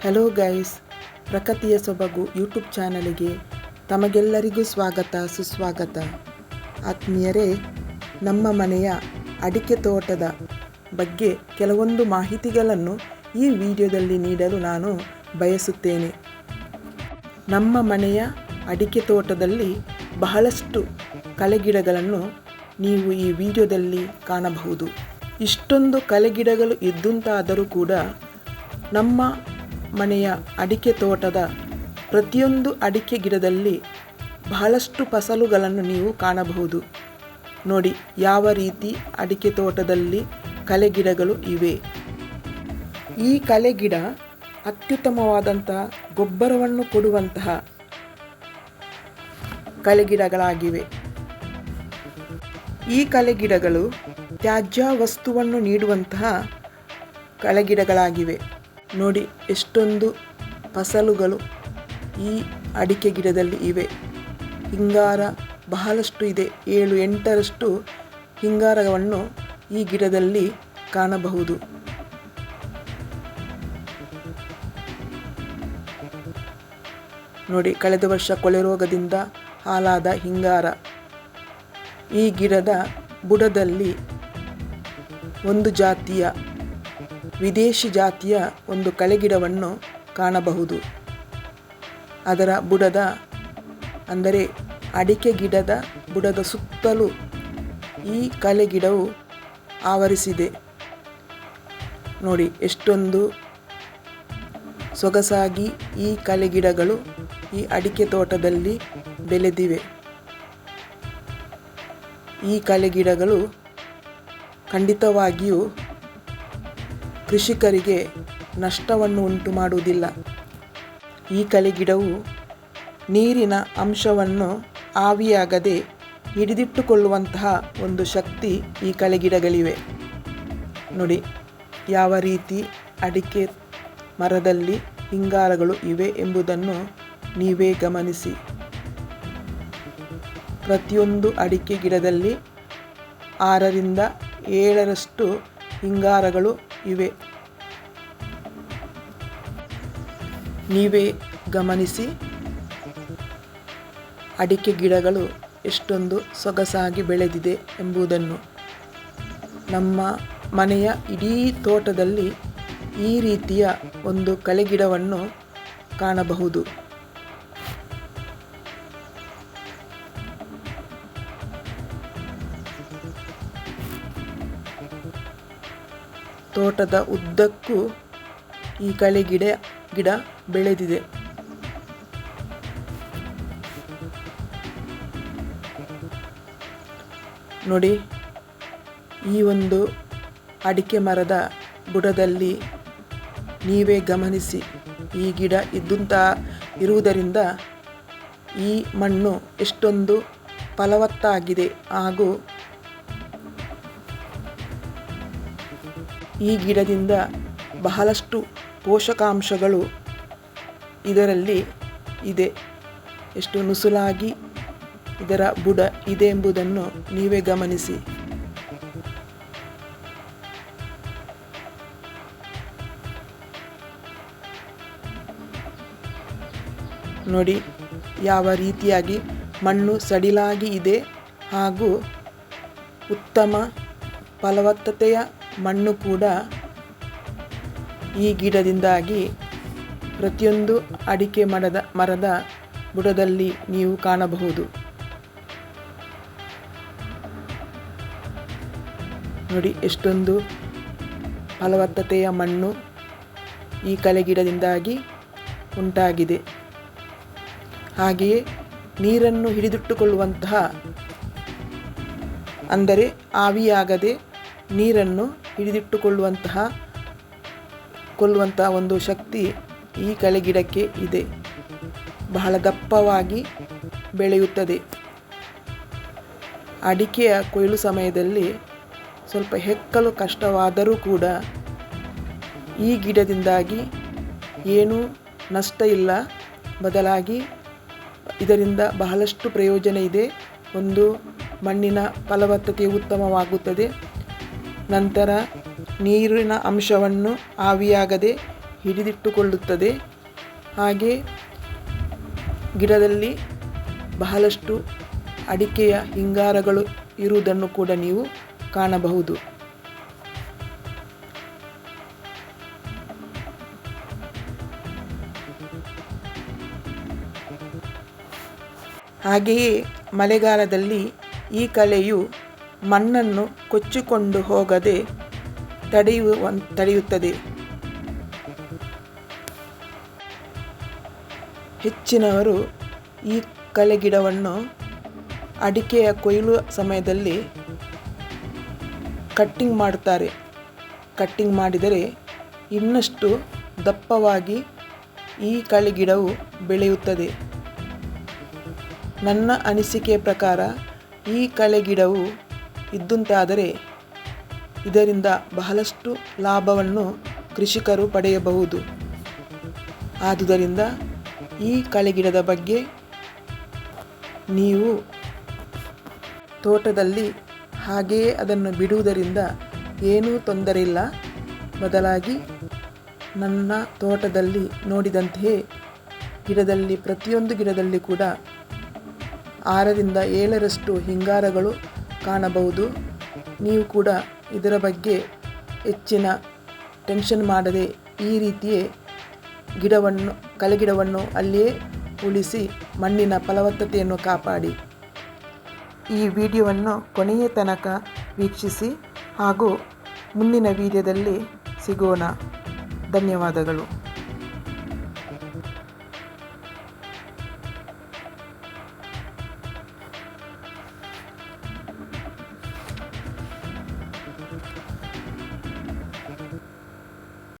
Hello guys ಪ್ರಕೃತಿಯ ಸೊಬಗು YouTube ಚಾನಲಿಗೆ ತಮಗೆಲ್ಲರಿಗೂ ಸ್ವಾಗತ ಸುಸ್ವಾಗತ ಆತ್ಮೀಯರೇ ನಮ್ಮ ಮನೆಯ ಅಡಿಕೆ ತೋಟದ ಬಗ್ಗೆ ಕೆಲವೊಂದು ಮಾಹಿತಿಗಳನ್ನು ಈ ವಿಡಿಯೋದಲ್ಲಿ ನೀಡಲು ನಾನು ಬಯಸುತ್ತೇನೆ ನಮ್ಮ ಮನೆಯ ಅಡಿಕೆ ತೋಟದಲ್ಲಿ ಬಹಳಷ್ಟು ಕಲೆಗಿಡಗಳನ್ನು ನೀವು ಈ ವಿಡಿಯೋದಲ್ಲಿ ಕಾಣಬಹುದು ಇಷ್ಟೊಂದು ಕಲೆಗಿಡಗಳು ಇದ್ದಂತಾದರೂ ಕೂಡ ನಮ್ಮ ಮನೆಯ ಅಡಿಕೆ ತೋಟದ ಪ್ರತಿಯೊಂದು ಅಡಿಕೆ ಗಿಡದಲ್ಲಿ ಬಹಳಷ್ಟು ಫಸಲುಗಳನ್ನು ನೀವು ಕಾಣಬಹುದು. ನೋಡಿ, ಯಾವ ರೀತಿ ಅಡಿಕೆ ತೋಟದಲ್ಲಿ ಕಳೆಗಿಡಗಳು ಇವೆ. ಈ ಕಳೆಗಿಡ ಅತ್ಯುತ್ತಮವಾದಂತಹ ಗೊಬ್ಬರವನ್ನು ಕೊಡುವಂತಹ ಕಳೆಗಿಡಗಳಾಗಿವೆ ಈ ಕಳೆಗಿಡಗಳು ತ್ಯಾಜ್ಯ ವಸ್ತುವನ್ನು ನೀಡುವಂತಹ ಕಳೆಗಿಡಗಳಾಗಿವೆ ನೋಡಿ, ಎಷ್ಟೊಂದು ಫಸಲುಗಳು ಈ ಅಡಿಕೆ ಗಿಡದಲ್ಲಿ ಇವೆ. ಹಿಂಗಾರ ಬಹಳಷ್ಟು ಇದೆ. ಏಳು, ಎಂಟರಷ್ಟು ಹಿಂಗಾರವನ್ನು ಈ ಗಿಡದಲ್ಲಿ ಕಾಣಬಹುದು. ನೋಡಿ, ಕಳೆದ ವರ್ಷ ಕೊಳೆ ರೋಗದಿಂದ ಹಾಲಾದ ಹಿಂಗಾರ. ಈ ಗಿಡದ ಬುಡದಲ್ಲಿ ಒಂದು ಜಾತಿಯ ವಿದೇಶಿ ಜಾತಿಯ ಒಂದು ಕಳೆಗಿಡವನ್ನು ಕಾಣಬಹುದು. ಅದರ ಬುಡದ, ಅಂದರೆ ಅಡಿಕೆ ಗಿಡದ ಬುಡದ ಸುತ್ತಲೂ ಈ ಕಳೆಗಿಡವು ಆವರಿಸಿದೆ. ನೋಡಿ, ಎಷ್ಟೊಂದು ಸೊಗಸಾಗಿ ಈ ಕಳೆಗಿಡಗಳು ಈ ಅಡಿಕೆ ತೋಟದಲ್ಲಿ ಬೆಳೆದಿವೆ. ಈ ಕಳೆಗಿಡಗಳು ಖಂಡಿತವಾಗಿಯೂ ಕೃಷಿಕರಿಗೆ ನಷ್ಟವನ್ನು ಉಂಟು ಮಾಡುವುದಿಲ್ಲ ಈ ಕಳೆಗಿಡವು ನೀರಿನ ಅಂಶವನ್ನು ಆವಿಯಾಗದೆ ಹಿಡಿದಿಟ್ಟುಕೊಳ್ಳುವಂತಹ ಒಂದು ಶಕ್ತಿ ಈ ಕಳೆಗಿಡಗಳಿವೆ ನೋಡಿ, ಯಾವ ರೀತಿ ಅಡಿಕೆ ಮರದಲ್ಲಿ ಹಿಂಗಾರಗಳು ಇವೆ ಎಂಬುದನ್ನು ನೀವೇ ಗಮನಿಸಿ. ಪ್ರತಿಯೊಂದು ಅಡಿಕೆ ಗಿಡದಲ್ಲಿ ಆರರಿಂದ ಏಳರಷ್ಟು ಹಿಂಗಾರಗಳು ಇವೆ. ನೀವೇ ಗಮನಿಸಿ, ಅಡಿಕೆ ಗಿಡಗಳು ಎಷ್ಟೊಂದು ಸೊಗಸಾಗಿ ಬೆಳೆದಿದೆ ಎಂಬುದನ್ನು. ನಮ್ಮ ಮನೆಯ ಇಡೀ ತೋಟದಲ್ಲಿ ಈ ರೀತಿಯ ಒಂದು ಕಳೆಗಿಡವನ್ನು ಕಾಣಬಹುದು. ತೋಟದ ಉದ್ದಕ್ಕೂ ಈ ಕಳೆ ಗಿಡ ಗಿಡ ಬೆಳೆದಿದೆ. ನೋಡಿ, ಈ ಒಂದು ಅಡಿಕೆ ಮರದ ಬುಡದಲ್ಲಿ ನೀವೇ ಗಮನಿಸಿ, ಈ ಗಿಡ ಇದ್ದಂತ ಇರುವುದರಿಂದ ಈ ಮಣ್ಣು ಎಷ್ಟೊಂದು ಫಲವತ್ತಾಗಿದೆ ಹಾಗೂ ಈ ಗಿಡದಿಂದ ಬಹಳಷ್ಟು ಪೋಷಕಾಂಶಗಳು ಇದರಲ್ಲಿ ಇದೆ. ಎಷ್ಟು ನುಸುಲಾಗಿ ಇದರ ಬುಡ ಇದೆ ಎಂಬುದನ್ನು ನೀವೇ ಗಮನಿಸಿ. ನೋಡಿ, ಯಾವ ರೀತಿಯಾಗಿ ಮಣ್ಣು ಸಡಿಲಾಗಿ ಇದೆ ಹಾಗೂ ಉತ್ತಮ ಫಲವತ್ತತೆಯ ಮಣ್ಣು ಕೂಡ ಈ ಗಿಡದಿಂದಾಗಿ ಪ್ರತಿಯೊಂದು ಅಡಿಕೆ ಮರದ ಮರದ ಬುಡದಲ್ಲಿ ನೀವು ಕಾಣಬಹುದು. ನೋಡಿ ಎಷ್ಟೊಂದು ಫಲವತ್ತತೆಯ ಮಣ್ಣು ಈ ಕಲೆಗಿಡದಿಂದಾಗಿ ಉಂಟಾಗಿದೆ. ಹಾಗೆಯೇ ನೀರನ್ನು ಹಿಡಿದಿಟ್ಟುಕೊಳ್ಳುವಂತಹ, ಅಂದರೆ ಆವಿಯಾಗದೆ ನೀರನ್ನು ಹಿಡಿದಿಟ್ಟುಕೊಳ್ಳುವಂತಹ, ಕೊಲ್ಲುವಂತಹ ಒಂದು ಶಕ್ತಿ ಈ ಕಳೆಗಿಡಕ್ಕೆ ಇದೆ. ಬಹಳ ದಪ್ಪವಾಗಿ ಬೆಳೆಯುತ್ತದೆ. ಅಡಿಕೆಯ ಕೊಯ್ಲು ಸಮಯದಲ್ಲಿ ಸ್ವಲ್ಪ ಹೆಕ್ಕಲು ಕಷ್ಟವಾದರೂ ಕೂಡ ಈ ಗಿಡದಿಂದಾಗಿ ಏನೂ ನಷ್ಟ ಇಲ್ಲ. ಬದಲಾಗಿ ಇದರಿಂದ ಬಹಳಷ್ಟು ಪ್ರಯೋಜನ ಇದೆ. ಒಂದು ಮಣ್ಣಿನ ಫಲವತ್ತತೆ ಉತ್ತಮವಾಗುತ್ತದೆ. ನಂತರ ನೀರಿನ ಅಂಶವನ್ನು ಆವಿಯಾಗದೆ ಹಿಡಿದಿಟ್ಟುಕೊಳ್ಳುತ್ತದೆ. ಹಾಗೆ ಗಿಡದಲ್ಲಿ ಬಹಳಷ್ಟು ಅಡಿಕೆಯ ಹಿಂಗಾರಗಳು ಇರುವುದನ್ನು ಕೂಡ ನೀವು ಕಾಣಬಹುದು. ಹಾಗೆಯೇ ಮಳೆಗಾಲದಲ್ಲಿ ಈ ಕಳೆಯು ಮಣ್ಣನ್ನು ಕೊಚ್ಚಿಕೊಂಡು ಹೋಗದೆ ತಡೆಯುವ ತಡೆಯುತ್ತದೆ. ಹೆಚ್ಚಿನವರು ಈ ಕಳೆ ಗಿಡವನ್ನು ಅಡಿಕೆಯ ಕೊಯ್ಲು ಸಮಯದಲ್ಲಿ ಕಟ್ಟಿಂಗ್ ಮಾಡುತ್ತಾರೆ. ಕಟ್ಟಿಂಗ್ ಮಾಡಿದರೆ ಇನ್ನಷ್ಟು ದಪ್ಪವಾಗಿ ಈ ಕಳೆ ಗಿಡವು ಬೆಳೆಯುತ್ತದೆ. ನನ್ನ ಅನಿಸಿಕೆಯ ಪ್ರಕಾರ ಈ ಕಳೆ ಗಿಡವು ಇದ್ದಂತಾದರೆ ಇದರಿಂದ ಬಹಳಷ್ಟು ಲಾಭವನ್ನು ಕೃಷಿಕರು ಪಡೆಯಬಹುದು. ಆದುದರಿಂದ ಈ ಕಳೆ ಗಿಡದ ಬಗ್ಗೆ ನೀವು ತೋಟದಲ್ಲಿ ಹಾಗೆಯೇ ಅದನ್ನು ಬಿಡುವುದರಿಂದ ಏನೂ ತೊಂದರೆ ಇಲ್ಲ. ಬದಲಾಗಿ ನನ್ನ ತೋಟದಲ್ಲಿ ನೋಡಿದಂತೆಯೇ ಗಿಡದಲ್ಲಿ ಪ್ರತಿಯೊಂದು ಗಿಡದಲ್ಲಿ ಕೂಡ ಆರರಿಂದ ಏಳರಷ್ಟು ಹಿಂಗಾರಗಳು ಕಾಣಬಹುದು. ನೀವು ಕೂಡ ಇದರ ಬಗ್ಗೆ ಹೆಚ್ಚಿನ ಟೆನ್ಷನ್ ಮಾಡದೆ ಈ ರೀತಿಯೇ ಗಿಡವನ್ನು ಕಲೆಗಿಡವನ್ನು ಅಲ್ಲಿಯೇ ಉಳಿಸಿ ಮಣ್ಣಿನ ಫಲವತ್ತತೆಯನ್ನು ಕಾಪಾಡಿ. ಈ ವಿಡಿಯೋವನ್ನು ಕೊನೆಯ ತನಕ ವೀಕ್ಷಿಸಿ ಹಾಗೂ ಮುಂದಿನ ವಿಡಿಯೋದಲ್ಲಿ ಸಿಗೋಣ. ಧನ್ಯವಾದಗಳು.